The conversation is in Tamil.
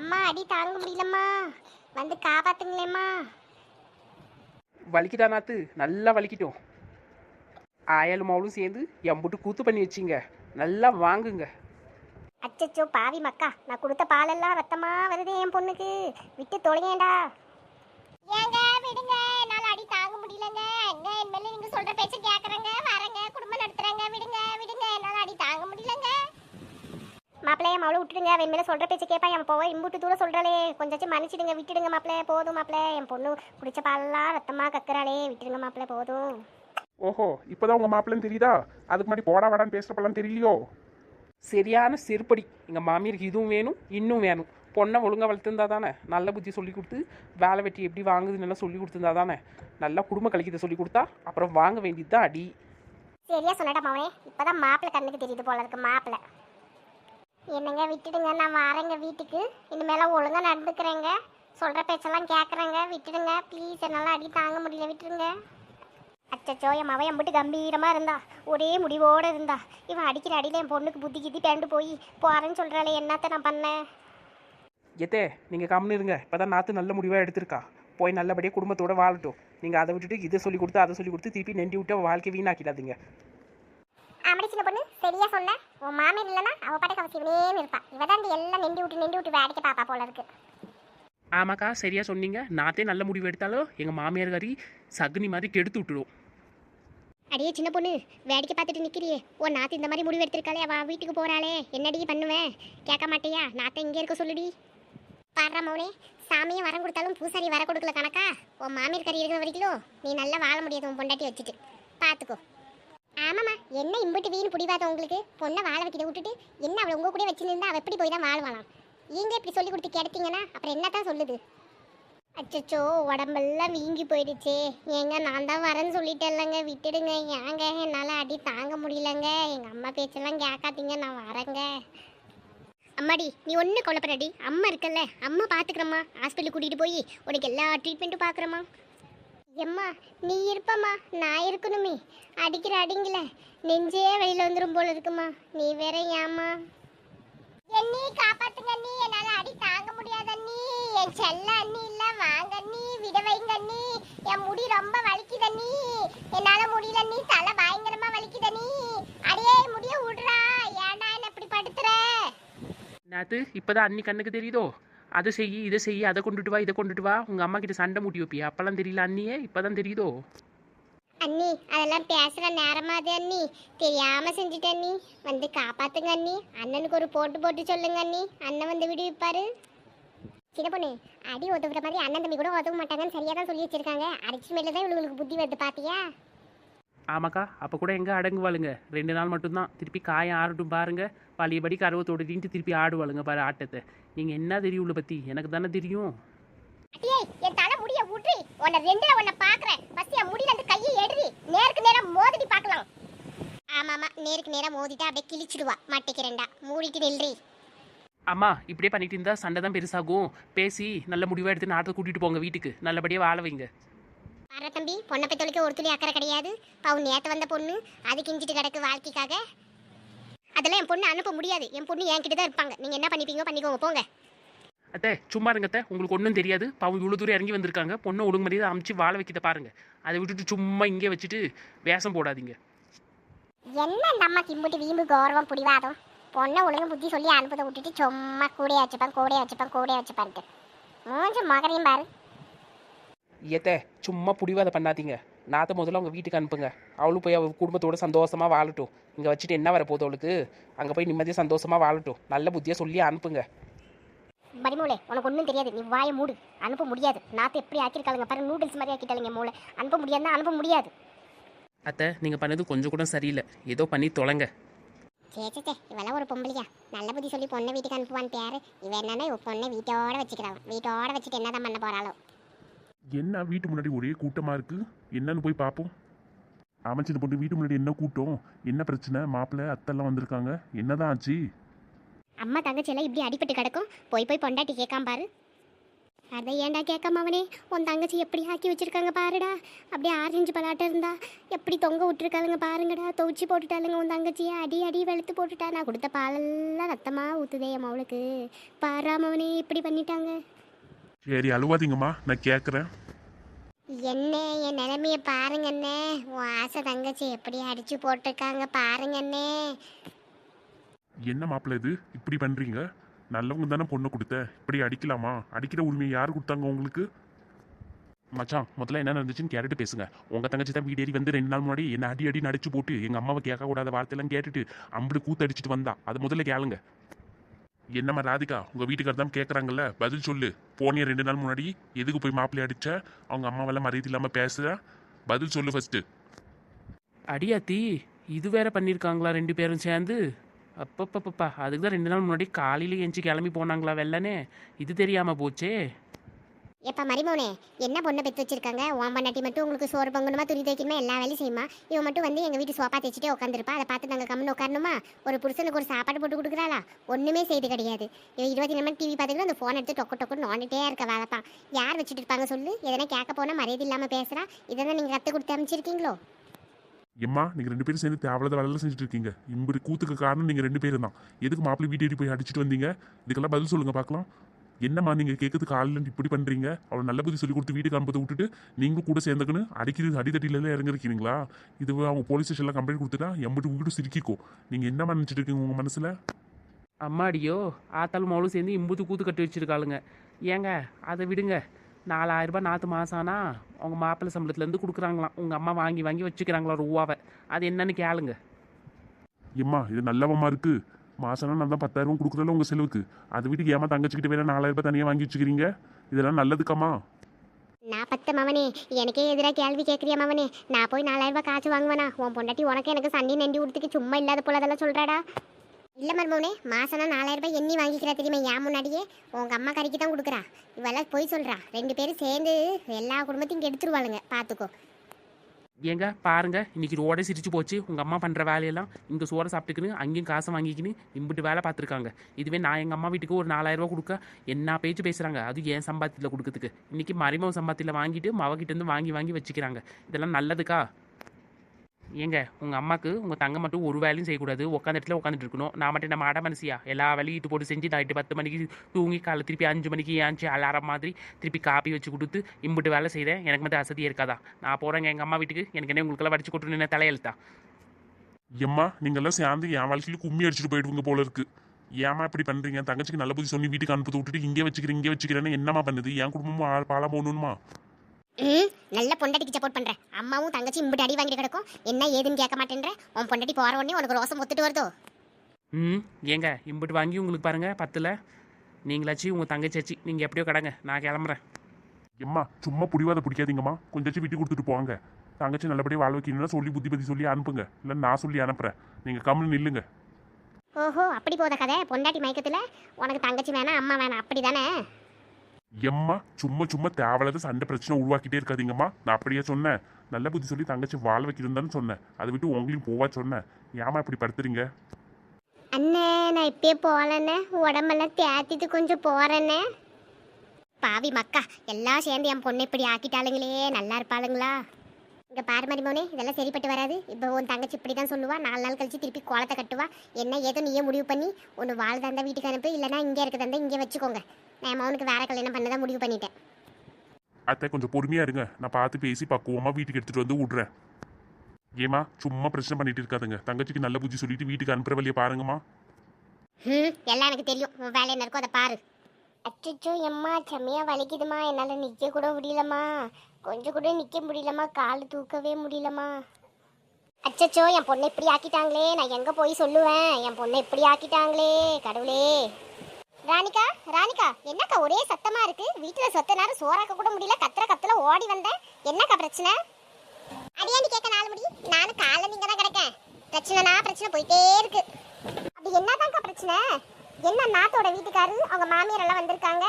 அம்மா அடி தாங்க முடியலம்மா. வந்து காப்பாத்துங்களேம்மா. வலிக்கிட்டா நாத்து? நல்லா வலிக்கிட்டோம். ஆயாலும் மவளும் சேர்ந்து எம்புட்டு கூத்து பண்ணி வச்சிங்க. நல்லா வாங்குங்க. அச்சச்சோ பாவி மக்கா நான் கொடுத்த பாலெல்லாம் ரத்தமா வருது என் பொண்ணுக்கு. விட்டு தொலைங்கடா ஏங்க விடுங்க. என்னால அடி தாங்க முடியலங்க. எங்க என் மேல நீங்க சொல்ற பேச்ச கேக்குறேங்க வரங்க குடும்பம் நடத்துறாங்க. விடுங்க விடுங்க என்னால அடி தாங்க முடியலங்க மாப்பிள்ளைய மவளை விட்டுடுங்க அவன் மேல சொல்ற பேச்ச கேப்பா என் போவ இம்புட்டு தூரம் சொல்றாளே. கொஞ்சாச்சும் மன்னிச்சிடுங்க விட்டுடுங்க மாப்பிள்ளை போதும் மாப்பிள்ளை. என் பொண்ணு குடிச்ச பாலெல்லாம் ரத்தமா கக்குறாளே விட்டுடுங்க மாப்பிள்ளை போதும். ஓஹோ இப்போதான் உங்க மாப்பிள்ளைன்னு தெரியுதா? அதுக்கு முன்னாடி போடா வாடான்னு பேசுறப்பெல்லாம் தெரியலையோ? சரியான செருப்படி. எங்கள் மாமியாருக்கு இதுவும் வேணும் இன்னும் வேணும். பொண்ணை ஒழுங்காக வளர்த்துருந்தா தானே? நல்ல புத்தி சொல்லி கொடுத்து வேலை வெட்டி எப்படி வாங்குதுன்னு எல்லாம் சொல்லி கொடுத்துருந்தா தானே? நல்லா குடும்ப கழிக்கிறத சொல்லி கொடுத்தா அப்புறம் வாங்க வேண்டியது தான் அடி. சரியா சொன்னடா மவனே. இப்பதான் மாப்பிள்ளை கண்ணுக்கு தெரியுது போல இருக்கு மாப்பிள்ளை. என்னங்க விட்டுடுங்க. நான் வரேங்க வீட்டுக்கு. இனிமேல ஒழுங்கா நடந்துக்கிறேங்க. சொல்ற பேச்செல்லாம் கேட்குறேங்க விட்டுடுங்க. ப்ளீஸ் என்னால் அடி தாங்க முடியல. விட்டுருங்க அச்சச்சோ என் மவன் எம்பிட்டு கம்பீரமாக இருந்தா. ஒரே முடிவோட இருந்தா. இவன் அடிக்கிற அடியில் என் பொண்ணுக்கு புத்தி கித்தி பேண்டு போய் போகிறேன்னு சொல்கிறாளே என்னத்த நான் பண்ணேன்? எத்தே நீங்கள் கம்னு இருங்க. இப்போ தான் நாற்று நல்ல முடிவாக எடுத்திருக்கா. போய் நல்லபடியாக குடும்பத்தோடு வாழட்டும். நீங்கள் அதை விட்டுட்டு இதை சொல்லி கொடுத்து அதை சொல்லி கொடுத்து திருப்பி நெண்டி விட்டு வாழ்க்கை வீணாக்கிடாதீங்க. சரியா சொன்ன? உன் மாமியார் இல்லைன்னா அவ பாட்டுக்கு அவ சிவனேன்னு இருப்பா. இவ தான் எல்லாம் நெண்டி விட்டு நெண்டி விட்டு வேடிக்கை பாப்பா போல இருக்கு. ஆமாக்கா சரியாக சொன்னீங்க. நாத்தே நல்ல முடிவு எடுத்தாலும் எங்கள் மாமியார் காரி சகுனி மாதிரி கெடுத்து விட்டுடும் அடியே சின்ன பொண்ணு வேடிக்கை பார்த்துட்டு நிக்கிறியே. ஓ நாத்து இந்த மாதிரி முடிவு எடுத்திருக்காளே அவ வீட்டுக்கு போறாளே. என்னடி பண்ணுவேன் கேட்க மாட்டியா? நாத்த இங்கே இருக்க சொல்லுடி. பாடுற மௌனே சாமியை வரம் கொடுத்தாலும் பூசாரி வர கொடுக்கல கணக்கா? உன் மாமியார் கறி இருக்கிற வரைக்கும் நீ நல்லா வாழ முடியாது உன் பொண்டாட்டி வச்சுட்டு. பார்த்துக்கோ ஆமாம்மா. என்ன இம்புட்டு வீண் பிடிவாத உங்களுக்கு? பொண்ணை வாழ வைக்கிறத விட்டுட்டு என்ன அவளை உங்க கூட வச்சிருந்தா அவள் எப்படி போய் தான் வாழ்வாளாம்? நீங்க இப்படி சொல்லி கொடுத்து கிடைத்தீங்கன்னா அப்புறம் என்னத்தான் சொல்லுது? அச்சச்சோ உடம்பெல்லாம் வீங்கி போயிடுச்சே. ஏங்க நான் தான் வரேன்னு சொல்லிட்டேன்லங்க. விட்டுடுங்க. ஏங்க என்னால் அடி தாங்க முடியலங்க. எங்கள் அம்மா பேச்செல்லாம் கேட்காதீங்க. நான் வரேங்க. அம்மாடி நீ ஒன்றும் கொலப்படாடி அம்மா இருக்கல்ல. அம்மா பார்த்துக்கிறம்மா ஹாஸ்பிட்டலுக்கு கூட்டிகிட்டு போய் உனக்கு எல்லா ட்ரீட்மெண்ட்டும் பார்க்குறம்மா எம்மா நீ இருப்பம்மா. நான் இருக்கணுமே. அடிக்கிற அடிங்கல நெஞ்சே வெளியில் வந்துடும் போல இருக்குமா. நீ வேற ஏம்மா? என்னி காப்பாத்துங்க அண்ணி. என்னால அடி தாங்க முடியாத அண்ணி. என் செல்ல அண்ணி இல்ல. வாங்க அண்ணி. விட வைங்க அண்ணி. என் முடி ரொம்ப வலிக்குது அண்ணி. என்னால முடியல அண்ணி. தலை பயங்கரமா வலிக்குது அண்ணி. அடியே முடிய விடுறா. ஏன்டா என்ன இப்படி படுத்துற? நாத்து இப்போ தான் கண்ணுக்கு தெரியுதோ? அதை செய் இதை செய் அதை கொண்டுட்டு வா இதை கொண்டுட்டு வா. உங்கள் அம்மா கிட்ட சண்டை மூட்டி வைப்பியா? அப்போல்லாம் தெரியல அண்ணியே இப்போதான் தெரியுதோ? அண்ணி அதெல்லாம் பேசுற நேரமா அது அண்ணி. தெரியாம செஞ்சுட்டு அண்ணி. வந்து காப்பாத்துங்க அண்ணி. அண்ணனுக்கு ஒரு போட்டு போட்டு சொல்லுங்க அண்ணி. அண்ணன் வந்து விடுவிப்பாரு சின்ன பொண்ணு அடி ஒதுக்குற மாதிரி அண்ணன் தம்பி கூட ஒதுக்க மாட்டாங்கன்னு சரியாக தான் சொல்லி வச்சிருக்காங்க. அடிச்சு மேலே தான் இவங்களுக்கு புத்தி வருது பாத்தியா? ஆமாக்கா அப்போ கூட எங்கே அடங்குவாளுங்க? ரெண்டு நாள் மட்டும்தான். திருப்பி காயம் ஆறட்டும் பாருங்க. பழையபடி கருவை தொடுதின்ட்டு திருப்பி ஆடுவாளுங்க பாரு ஆட்டத்தை. நீங்கள் என்ன தெரியும் உள்ள பற்றி எனக்கு தானே தெரியும். அடியே என் தலை முடிய விட்ரி உன்னை ரெண்டுல உன்னை பாக்குறேன். ஃபர்ஸ்ட் என் முடியில இருந்து கையை எடுறி நேருக்கு நேரா மோதிட்டு பார்க்கலாம் ஆமா ஆமா நேருக்கு நேரா மோதிட்டா அப்படியே கிழிச்சிடுவா. மாட்டிக்கிறேன்டா மூடிட்டு நில்றி. அம்மா இப்படியே பண்ணிட்டு இருந்தா சண்டை தான் பெருசாகும். பேசி நல்ல முடிவாக எடுத்து நாட்டை கூட்டிகிட்டு போங்க வீட்டுக்கு. நல்லபடியாக வாழ வைங்க. வர தம்பி பொண்ணை பெத்தவளுக்கு ஒரு துளி அக்கறை கிடையாது. பவுன் நேத்து வந்த பொண்ணு அது கிஞ்சிட்டு கிடக்கு வாழ்க்கைக்காக. அதெல்லாம் என் பொண்ணு அனுப்ப முடியாது. என் பொண்ணு என்கிட்ட தான் இருப்பாங்க. நீங்க என்ன பண்ணிப்பீங்க பண்ணிக்கோங்க போங்க. அத்தை சும்மா இருங்க அத்தை. உங்களுக்கு ஒன்றும் தெரியாது. பாவம் இவ்வளோ தூரம் இறங்கி வந்திருக்காங்க. பொண்ணை ஒழுங்கு மரியாதை அமைச்சு வாழ வைக்கிறத பாருங்க. அதை விட்டுட்டு சும்மா இங்கே வச்சுட்டு வேஷம் போடாதீங்க. என்ன இந்த அம்மா கிம்புட்டு வீம்பு கௌரவம் பிடிவாதம்? பொண்ணை ஒழுங்கு புத்தி சொல்லி அனுப்பதை விட்டுட்டு சும்மா கூடைய வச்சுப்பேன் கூடைய வச்சுப்பேன் கூடைய வச்சுப்பேன்ட்டு. மூஞ்சி மகரையும் பாரு. ஏத்தே சும்மா புடிவாதை பண்ணாதீங்க. நாத்த முதல்ல அவங்க வீட்டுக்கு அனுப்புங்க. அவளும் போய் அவள் குடும்பத்தோட சந்தோஷமா வாழட்டும். இங்கே வச்சுட்டு என்ன வர போகுது அவளுக்கு? அங்கே போய் நிம்மதியாக சந்தோஷமா வாழட்டும். நல்ல புத்தியாக சொல்லி அனுப்புங்க. மடிமூளை உனக்கு ஒன்றும் தெரியாது. நீ வாயை மூடு. அனுப்ப முடியாது. நாத்து எப்படி ஆக்கியிருக்காளுங்க? பாரு நூடுல்ஸ் மாதிரி ஆக்கிட்டாளுங்க மூளை. அனுப்ப முடியாதுன்னா அனுப்ப முடியாது. அத்தை நீங்கள் பண்ணது கொஞ்சம் கூட சரியில்லை. ஏதோ பண்ணி தொலைங்க. சே சே சே இவெல்லாம் ஒரு பொம்பளையா. நல்ல புத்தி சொல்லி பொண்ணை வீட்டுக்கு அனுப்புவான்னு பேரு. இவ என்னன்னா பொண்ணை வீட்டோட வச்சுக்கிறான் வீட்டோட வச்சுட்டு என்னதான் பண்ண போறாளோ? என்ன வீட்டு முன்னாடி ஒரே கூட்டமாக இருக்குது என்னன்னு போய் பார்ப்போம் அமைச்சர் பொண்ணு வீட்டு முன்னாடி என்ன கூட்டம்? என்ன பிரச்சனை? மாப்பிள்ளை அத்தெல்லாம் வந்திருக்காங்க. என்னதான் ஆச்சு? அம்மா தங்கச்சி எல்லாம் இப்படி அடிபட்டு கிடக்கும். போய் போய் பொண்டாட்டி கேட்காம பாரு. அதை ஏன்டா கேட்காம அவனே? உன் தங்கச்சி எப்படி ஆக்கி வச்சிருக்காங்க பாருடா. அப்படியே ஆரஞ்சு பலாட்டம் இருந்தா எப்படி தொங்க விட்டுருக்காளுங்க பாருங்கடா. துவச்சி போட்டுட்டாளுங்க உன் தங்கச்சியை. அடி அடி வெளுத்து போட்டுட்டா. நான் கொடுத்த பாலெல்லாம் ரத்தமாக ஊத்துதே என் அவளுக்கு. பாராமவனே இப்படி பண்ணிட்டாங்க. சரி அழுவாதீங்கம்மா. நான் கேட்குறேன் என்ன என் நிலைமைய பாருங்க அண்ணே. உன் ஆசை தங்கச்சி எப்படி அடிச்சு போட்டிருக்காங்க பாருங்க அண்ணே. என்ன மாப்பிள்ள இது? இப்படி பண்றீங்க? நல்லவங்க தானே பொண்ணு கொடுத்த. இப்படி அடிக்கலாமா? அடிக்கிற உரிமையை யார் கொடுத்தாங்க உங்களுக்கு? மச்சான் முதல்ல என்ன நடந்துச்சுன்னு கேட்டுட்டு பேசுங்க. உங்க தங்கச்சி தான் வீடு ஏறி வந்து ரெண்டு நாள் முன்னாடி என்ன அடி அடி நடிச்சு போட்டு எங்க அம்மாவை கேட்க கூடாத வார்த்தையெல்லாம் கேட்டுட்டு அம்புடு கூத்து அடிச்சிட்டு வந்தா. அது முதல்ல கேளுங்க. என்னம்மா ராதிகா உங்கள் வீட்டுக்காரர் தான் கேட்குறாங்கல்ல பதில் சொல்லு. போனிய ரெண்டு நாள் முன்னாடி எதுக்கு போய் மாப்பிள்ளை அடிச்ச? அவங்க அம்மாவெல்லாம் மரியாதை இல்லாமல் பேசுற? பதில் சொல்லு ஃபஸ்ட்டு அடியாத்தி இது வேற பண்ணியிருக்காங்களா ரெண்டு பேரும் சேர்ந்து? அப்பப்பப்பப்பா அதுக்கு தான் ரெண்டு நாள் முன்னாடி காலையில் எஞ்சி கிளம்பி போனாங்களா வெள்ளனே? இது தெரியாமல் போச்சே. எப்பா மரிமோனே என்ன பொண்ணை பெற்று வச்சிருக்காங்க? உன் பண்ணாட்டி மட்டும் உங்களுக்கு சோறு பொங்கணுமா துணி தைக்கணுமா எல்லா வேலையும் செய்யுமா? இவன் மட்டும் வந்து எங்கள் வீட்டு சோப்பா தைச்சிட்டே உட்காந்துருப்பா அதை பார்த்து நாங்கள் கம்முன்னு உட்காரணுமா ஒரு புருஷனுக்கு ஒரு சாப்பாடு போட்டு கொடுக்குறாளா? ஒன்றுமே செய்து கிடையாது. இவன் இருபத்தி நிமிடம் டிவி பார்த்துக்கிட்டு அந்த ஃபோன் எடுத்து டொக்கு டொக்கு நோண்டிட்டே இருக்க வேலைப்பான் யார் வச்சுட்டு இருப்பாங்க சொல்லு? எதனா கேட்க போனால் மரியாதை இல்லாமல் பேசுகிறா இதெல்லாம் நீங்கள் கற்றுக் கொடுத்து அமைச்சிருக்கீங்களோ? எம்மா நீங்கள் ரெண்டு பேரும் சேர்ந்து தேவையில்லாத வேலையெல்லாம் செஞ்சுட்டு இருக்கீங்க. இப்படி கூத்துக்கு காரணம் நீங்கள் ரெண்டு பேரும் தான். எதுக்கு மாப்பிள்ளை வீட்டு போய் அடிச்சிட்டு வந்தீங்க? இதுக்கெல்லாம் பதில் சொல்லுங்கள் பார்க்கலாம். என்னம்மா நீங்க கேட்கறது காலையில இப்படி பண்றீங்க? அவளை நல்ல புத்தி சொல்லி கொடுத்து வீட்டுக்கு அனுப்பதை விட்டுட்டு நீங்களும் கூட சேர்ந்துக்கணும். அடிக்கிறது அடித்தட்டில எல்லாம் இறங்கிருக்கீங்களா இது அவங்க போலீஸ் ஸ்டேஷன்ல கம்ப்ளைண்ட் கொடுத்துட்டா எம்பிட்டு உங்ககிட்ட சிரிக்கிக்கோ. நீங்க என்னம்மா நினைச்சிட்டு இருக்கீங்க உங்க மனசுல? அம்மாடியோ ஆத்தாலும் மவளும் சேர்ந்து இம்புத்து கூத்து கட்டி வச்சிருக்காளுங்க. ஏங்க அதை விடுங்க. நாலாயிரம் ரூபாய் நாற்று மாதம் ஆனா அவங்க மாப்பிள்ளை சம்பளத்துலேருந்து கொடுக்குறாங்களாம். உங்கள் அம்மா வாங்கி வாங்கி வச்சுக்கிறாங்களா ரூபாவை. அது என்னன்னு கேளுங்க. எம்மா இது நல்லவமா இருக்கு. மாசம்னா நான் தான் பத்தாயிரம் கொடுக்குறல உங்கள் செலவுக்கு. அது வீட்டுக்கு ஏமா தங்கச்சிக்கிட்ட வேணா நாலாயிரம் ரூபாய் தனியாக வாங்கி வச்சுக்கிறீங்க? இதெல்லாம் நல்லதுக்காமா நான் பத்து மவனே எனக்கே எதிராக கேள்வி கேட்குறியா மவனே? நான் போய் நாலாயிரம் ரூபாய் காசு வாங்குவேனா? உன் பொண்டாட்டி உனக்கு எனக்கு சண்டி நண்டி கொடுத்துக்கு சும்மா இல்லாத போல அதெல்லாம் சொல்கிறாடா இல்லை மருமவனே மாசம்னா நாலாயிரம் ரூபாய் எண்ணி வாங்கிக்கிறா தெரியுமா ஏன் முன்னாடியே? உங்கள் அம்மா கறிக்கு தான் கொடுக்குறா. இவெல்லாம் போய் சொல்கிறா ரெண்டு பேரும் சேர்ந்து எல்லா குடும்பத்தையும் கெடுத்துருவாளுங்க. பார்த்துக்கோ ஏங்க பாருங்க இன்னைக்கு ரோடே சிரிச்சு போச்சு. உங்கள் அம்மா பண்ணுற வேலையெல்லாம் இங்கே சோறை சாப்பிட்டுக்கின்னு அங்கேயும் காசை வாங்கிக்கின்னு இம்பிட்டு வேலை பார்த்துருக்காங்க. இதுவே நான் எங்கள் அம்மா வீட்டுக்கு ஒரு நாலாயிரரூவா கொடுக்க என்ன பேச்சு பேசுகிறாங்க அது ஏன் சம்பாத்தியில் கொடுக்கறதுக்கு? இன்றைக்கி மறைமுக சம்பாத்தியில் வாங்கிட்டு மவகிட்டேருந்து வாங்கி வாங்கி வச்சுக்கிறாங்க. இதெல்லாம் நல்லதுக்கா? ஏங்க உங்கள் அம்மாவுக்கு உங்கள் தங்க மட்டும் ஒரு வேலையும் செய்யக்கூடாது. உட்காந்த இடத்துல உட்காந்துட்டு இருக்கணும். நான் மட்டும் நம்ம அட மனசியா? எல்லா வேலையும் இட்டு போட்டு செஞ்சு நைட்டு பத்து மணிக்கு தூங்கி காலை திருப்பி அஞ்சு மணிக்கு ஏஞ்சி அலாரம் மாதிரி திருப்பி காப்பி வச்சு கொடுத்து இம்பிட்டு வேலை செய்கிறேன் எனக்கு மட்டும் அசதியே இருக்காதா? நான் போகிறேங்க எங்கள் அம்மா வீட்டுக்கு. எனக்கு என்ன உங்களுக்கெல்லாம் வடிச்சு கொட்டு என்ன தலையெழுத்தா? எம்மா நீங்கள்லாம் சேர்ந்து என் வாழ்க்கையில் கும்மி அடிச்சுட்டு போயிடுவீங்க போல இருக்கு. ஏமா இப்படி பண்ணுறீங்க தங்கச்சிக்கு நல்ல புத்தி சொல்லி வீட்டுக்கு அனுப்பி விட்டுட்டு இங்கே வச்சுக்கிறேன் இங்கே வச்சுக்கிறேன்னு என்னம்மா பண்ணுது? என் குடும்பமும் பாலம் போகணுமா ம் நல்ல பொண்டாட்டிக்கு சப்போர்ட் பண்ணுறேன் அம்மாவும் தங்கச்சி இம்பிட்டு அடி வாங்கிட்டு கிடக்கும். என்ன ஏதுன்னு கேட்க மாட்டேன்ற? உன் பொண்டாட்டி போகிற உடனே உனக்கு ரோசம் ஒத்துட்டு வருதோ? ம் ஏங்க இம்பிட்டு வாங்கி உங்களுக்கு பாருங்கள் பத்தில். நீங்களாச்சு உங்கள் தங்கச்சாச்சு நீங்கள் எப்படியோ கடங்க நான் கிளம்புறேன். எம்மா சும்மா புடிவாத பிடிக்காதீங்கம்மா. கொஞ்சம் விட்டு கொடுத்துட்டு போவாங்க தங்கச்சி நல்லபடியாக வாழ வைக்கணும்னா சொல்லி புத்தி பத்தி சொல்லி அனுப்புங்க. இல்லை நான் சொல்லி அனுப்புறேன். நீங்கள் கம்முன்னு நில்லுங்க. ஓஹோ அப்படி போத கதை? பொண்டாட்டி மயக்கத்தில்? உனக்கு தங்கச்சி வேணாம் அம்மா வேணாம் அப்படி தானே எம்மா சும்மா சும்மா தேவையில்லாத சண்டை பிரச்சனை உருவாக்கிட்டே இருக்காதீங்கம்மா. நான் அப்படியே சொன்னேன். நல்ல புத்தி சொல்லி தங்கச்சி வாழ வைக்கணும் சொன்னேன். அதை விட்டு உங்களையும் போவா சொன்னேன். ஏமா இப்படி படுத்துறீங்க? அண்ணே நான் இப்பயே போகலண்ணே. உடம்பெல்லாம் தேத்திட்டு கொஞ்சம் போகிறேண்ணே பாவி மக்கா எல்லாம் சேர்ந்து என் பொண்ணை இப்படி ஆக்கிட்டாளுங்களே. நல்லா இருப்பாளுங்களா? இங்கே பாரு மருமோனே இதெல்லாம் சரிப்பட்டு வராது. இப்போ உன் தங்கச்சி இப்படி தான் சொல்லுவா. நாலு நாள் கழிச்சு திருப்பி கோலத்தை கட்டுவா. என்ன ஏதோ நீயே முடிவு பண்ணி ஒன்று வாழ் தந்தா வீட்டுக்கு அனுப்பு இல்லைனா இங்கே இருக்க தந்தா இங்கே வச்சுக்கோங்க. நான் என் மகனுக்கு வேற கல்யாணம் பண்ண தான் முடிவு பண்ணிட்டேன். அத்தை கொஞ்சம் பொறுமையா இருங்க. நான் பார்த்து பேசி பக்குவமா வீட்டுக்கு எடுத்துட்டு வந்து விடுறேன். ஏமா சும்மா பிரச்சனை பண்ணிட்டு இருக்காதுங்க. தங்கச்சிக்கு நல்ல புத்தி சொல்லிட்டு வீட்டுக்கு அனுப்புற வழியை பாருங்கம்மா. ம் எல்லாம் எனக்கு தெரியும். உன் வேலை என்ன இருக்கோ அதை பாரு. அச்சோ எம்மா செம்மையா வலிக்குதுமா என்னால் நிற்க கூட முடியலம்மா. கொஞ்சம் கூட நிற்க முடியலம்மா. கால் தூக்கவே முடியலம்மா. அச்சச்சோ என் பொண்ணை இப்படி ஆக்கிட்டாங்களே. நான் எங்கே போய் சொல்லுவேன்? என் பொண்ணை இப்படி ஆக்கிட்டாங்களே கடவுளே. ராணிகா ராணிகா என்னக்கா ஒரே சத்தமா இருக்கு? வீட்டில் சொத்த நேரம் சோறாக்க கூட முடியல கத்துற கத்துல ஓடி வந்தேன் என்னக்கா பிரச்சனை? அடியாண்டி கேட்க நாலு முடி. நானும் காலைல நீங்க தான் கிடக்கேன். பிரச்சனைனா பிரச்சனை போயிட்டே இருக்கு. அது என்னதான்க்கா பிரச்சனை? என்ன நாத்தோட வீட்டுக்காரு? அவங்க மாமியார் எல்லாம் வந்திருக்காங்க.